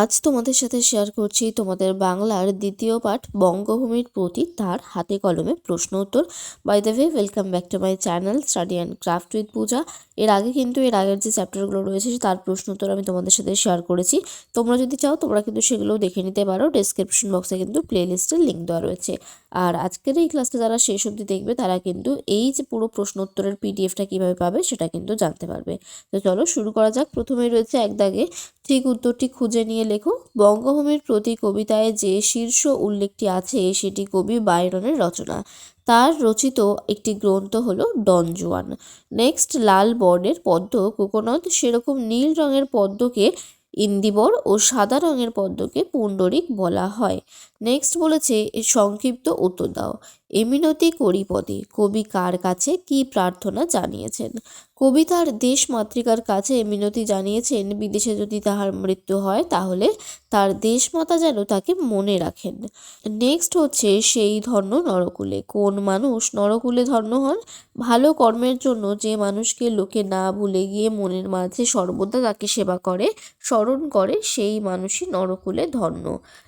আজ তোমাদের সাথে শেয়ার করছি তোমাদের বাংলার দ্বিতীয় পাঠ বঙ্গভূমির প্রতি তার হাতে কলমে প্রশ্ন উত্তর। By the way welcome back to my channel study and craft with Puja এর আগে কিন্তু, এর আগের যে চ্যাপ্টারগুলো রয়েছে, তার প্রশ্ন উত্তর আমি তোমাদের সাথে শেয়ার করেছি। তোমরা যদি চাও, তোমরা কিন্তু সেগুলোও দেখে নিতে পারো। ডেসক্রিপশন বক্সে কিন্তু প্লেলিস্টের লিঙ্ক দেওয়া রয়েছে। আর আজকের এই ক্লাসটা যারা শেষ অবধি দেখবে, তারা কিন্তু এই যে পুরো প্রশ্ন উত্তরের পিডিএফটা কীভাবে পাবে, সেটা কিন্তু জানতে পারবে। তো চলো শুরু করা যাক। প্রথমেই রয়েছে এক দাগে। ঠিক উত্তরটি খুঁজে নিয়ে লেখো, বঙ্গভূমির প্রতি কবিতায় যে শীর্ষ উল্লেখটি আছে সেটি কবি বাইরনের রচনা। তার রচিত একটি গ্রন্থ হল ডনজুয়ান নেক্সট, লাল বর্ণের পদ্ম কোকোনদ সেরকম নীল রঙের পদ্মকে ইন্দিবর ও সাদা রঙের পদ্মকে পুণ্ডরিক বলা হয়। নেক্সট বলেছে সংক্ষিপ্ত উত্তর দাও। এমিনতি করিপদে, কবি কার কাছে কি প্রার্থনা জানিয়েছেন? কবি তার দেশ মাতৃকার কাছে মিনতি জানিয়েছেন, বিদেশে যদি তাহার মৃত্যু হয় তাহলে তার দেশমাতা যেন তাকে মনে রাখেন। নেক্সট হচ্ছে, সেই ধর্ম নরকুলে, কোন মানুষ নরকুলে ধর্ম হন? ভালো কর্মের জন্য যে মানুষকে লোকে না ভুলে গিয়ে মনের মাঝে সর্বদা তাকে সেবা করে, স্মরণ করে, সেই মানুষই নরকুলে ধন্য।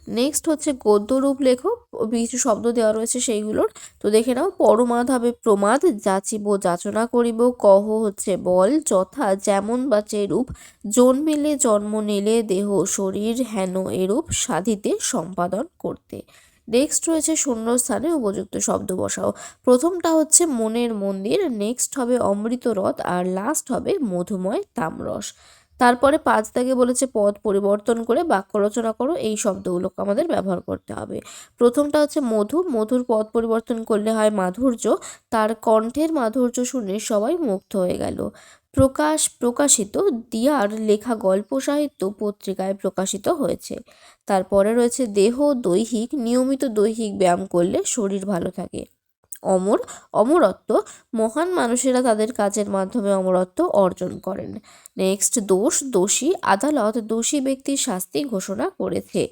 নেক্সট হচ্ছে গদ্যরূপ লেখো কিছু শব্দ দেওয়া রয়েছে সেইগুলোর। তো দেখে নাও পরমাদ হবে প্রমাদ, যাচিব, যাচনা করিব, কহ হচ্ছে বল, যথা যেমন বা যেরূপ জন্মিলে জন্ম নিলে দেহ, শরীর হেন এরূপ, সাধিতে সম্পাদন করতে। নেক্সট রয়েছে শূন্যস্থানে উপযুক্ত শব্দ বসাও। প্রথমটা হচ্ছে মনের মন্দির নেক্সট হবে অমৃত রথ আর লাস্ট হবে মধুময় তামরস। তারপরে পাঁচ দাগে বলেছে পদ পরিবর্তন করে বাক্য রচনা করো, এই শব্দগুলোকে আমাদের ব্যবহার করতে হবে। প্রথমটা হচ্ছে মধু, মধুর পদ পরিবর্তন করলে হয় মাধুর্য, তার কণ্ঠের মাধুর্য শুনে সবাই মুগ্ধ হয়ে গেল। প্রকাশ, প্রকাশিত, দিয়ার লেখা গল্প সাহিত্য পত্রিকায় প্রকাশিত হয়েছে। তারপরে রয়েছে দেহ, দৈহিক, নিয়মিত দৈহিক ব্যায়াম করলে শরীর ভালো থাকে। অমর, অমরত্ব। মহান মানুষেরা তাদের কাজের মাধ্যমে অমরত্ব অর্জন করেন। নেক্সট দোষ, দোষী। আদালত দোষী ব্যক্তির শাস্তি ঘোষণা করেছে।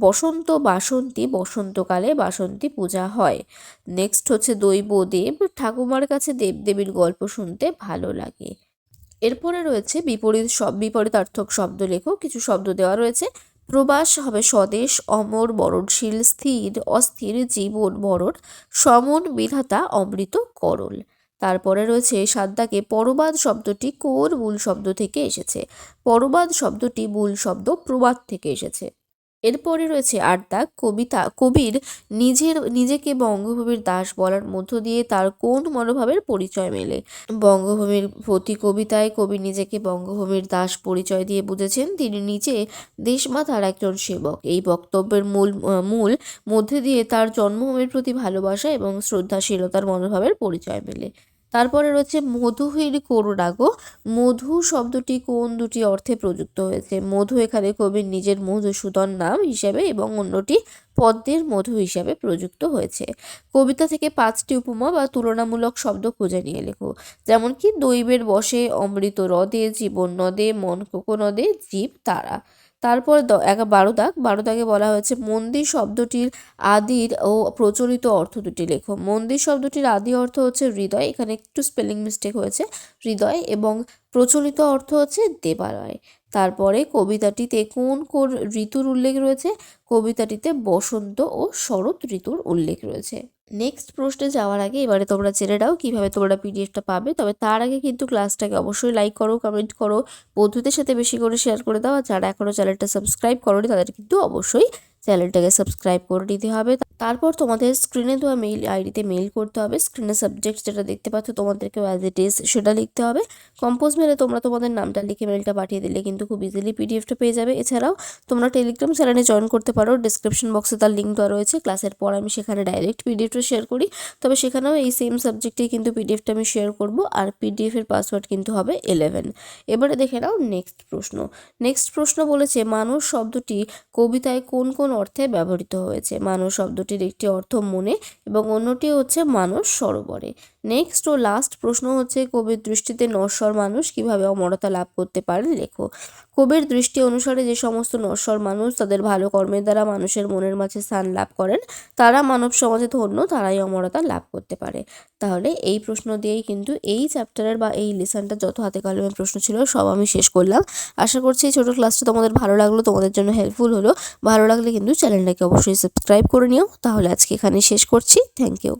বসন্ত বাসন্তী, বসন্তকালে বাসন্তী পূজা হয়। নেক্সট হচ্ছে দৈব দেব। ঠাকুমার কাছে দেবদেবীর গল্প শুনতে ভালো লাগে। এরপরে রয়েছে বিপরীত সব বিপরীতার্থক শব্দ লেখো কিছু শব্দ দেওয়া রয়েছে। প্রবাস হবে স্বদেশ, অমর, বরণশীল, স্থির, অস্থির, জীবন মরণ সমন, বিধাতা, অমৃত, করল। তারপরে রয়েছে সাদ্দাকে পরবাদ শব্দটি কোর মূল শব্দ থেকে এসেছে। পরবাদ শব্দটি মূল শব্দ প্রবাদ থেকে এসেছে। এরপরে রয়েছে আড্ডা, কবিতা, কবির নিজের, নিজেকে বঙ্গভূমির দাস বলার মধ্য দিয়ে তার কোন মনোভাবের পরিচয় মেলে? বঙ্গভূমির প্রতি কবিতায় কবি নিজেকে বঙ্গভূমির দাস পরিচয় দিয়ে বুঝেছেন। তিনি নিজে দেশমাতার একজন সেবক। এই বক্তব্যের মূল মূল মধ্যে দিয়ে তার জন্মভূমির প্রতি ভালোবাসা এবং শ্রদ্ধাশীলতার মনোভাবের পরিচয় মেলে। তারপরে রয়েছে মধুহীর করুণাগো মধু শব্দটি কোন দুটি অর্থে প্রযুক্ত হয়েছে? মধু এখানে কবির নিজের মধুসূদন নাম হিসেবে এবং অন্যটি পদ্মের মধু হিসাবে প্রযুক্ত হয়েছে। কবিতা থেকে পাঁচটি উপমা বা তুলনামূলক শব্দ খুঁজে নিয়ে লেখো। যেমন কি দৈবের বসে অমৃত হ্রদে, জীবন নদে, মন কোকো নদে, জীব, তারা। তারপর এক বারো দাগ। বারো দাগে বলা হয়েছে, মন্দির শব্দটির আদির ও প্রচলিত অর্থ দুটি লেখো। মন্দির শব্দটির আদি অর্থ হচ্ছে হৃদয়। এখানে একটু স্পেলিং মিস্টেক হয়েছে। হৃদয় এবং প্রচলিত অর্থ হচ্ছে দেবালয়। তারপরে কবিতাটিতে কোন কোন ঋতুর উল্লেখ রয়েছে? কবিতাটিতে বসন্ত ও শরৎ ঋতুর উল্লেখ রয়েছে। নেক্সট প্রশ্নে যাওয়ার আগে এবারে তোমরা জেনে নাও কীভাবে তোমরা পিডিএফটা পাবে। তবে তার আগে কিন্তু ক্লাসটাকে অবশ্যই লাইক করো কমেন্ট করো, বন্ধুদের সাথে বেশি করে শেয়ার করে দাও। আর যারা এখনও চ্যানেলটা সাবস্ক্রাইব করোনি তাদের কিন্তু অবশ্যই চ্যানেলটাকে সাবস্ক্রাইব করে নিতে হবে। তারপর তোমাদের স্ক্রিনে দেওয়া মেইল আইডিতে মেইল করতে হবে। স্ক্রিনে সাবজেক্ট যেটা দেখতে পাচ্ছ তোমাদেরকে অ্যাজ ইট ইজ সেটা লিখতে হবে। কম্পোজ মেলে তোমরা তোমাদের নামটা লিখে মেলটা পাঠিয়ে দিলে কিন্তু খুব ইজিলি পিডিএফটা পেয়ে যাবে। এছাড়াও তোমরা টেলিগ্রাম চ্যানেলে জয়েন করতে পারো। ডিসক্রিপশন বক্সে তার লিঙ্ক দেওয়া রয়েছে। ক্লাসের পর আমি সেখানে ডাইরেক্ট পিডিএফটা শেয়ার করি। তবে সেখানেও এই সেম সাবজেক্টেই কিন্তু পিডিএফটা আমি শেয়ার করব আর পিডিএফের পাসওয়ার্ড কিন্তু হবে ইলেভেন এবারে দেখে নাও নেক্সট প্রশ্ন। নেক্সট প্রশ্ন বলেছে, মানুষ শব্দটি কবিতায় কোন কোন অর্থে ব্যবহৃত হয়েছে? মানুষ শব্দটির একটি অর্থ মনে এবং অন্যটি হচ্ছে মানুষ সরোবরে। নেক্সট ও লাস্ট প্রশ্ন হচ্ছে, কবির দৃষ্টিতে নশ্বর মানুষ কীভাবে অমরতা লাভ করতে পারে? লেখো, কবির দৃষ্টি অনুসারে যে সমস্ত নশ্বর মানুষ তাদের ভালো কর্মের দ্বারা মানুষের মনের মাঝে স্থান লাভ করেন, তারা মানব সমাজে ধন্য, তারাই অমরতা লাভ করতে পারে। তাহলে এই প্রশ্ন দিয়েই কিন্তু এই চ্যাপ্টারের বা এই লেসনটা যত হাতে কলমে প্রশ্ন ছিল, সব আমি শেষ করলাম। আশা করছি এই ছোটো ক্লাসটা তোমাদের ভালো লাগল, তোমাদের জন্য হেল্পফুল হলো। ভালো লাগলে কিন্তু চ্যানেলটাকে অবশ্যই সাবস্ক্রাইব করে নিও। তাহলে আজকে এখানে শেষ করছি। Thank you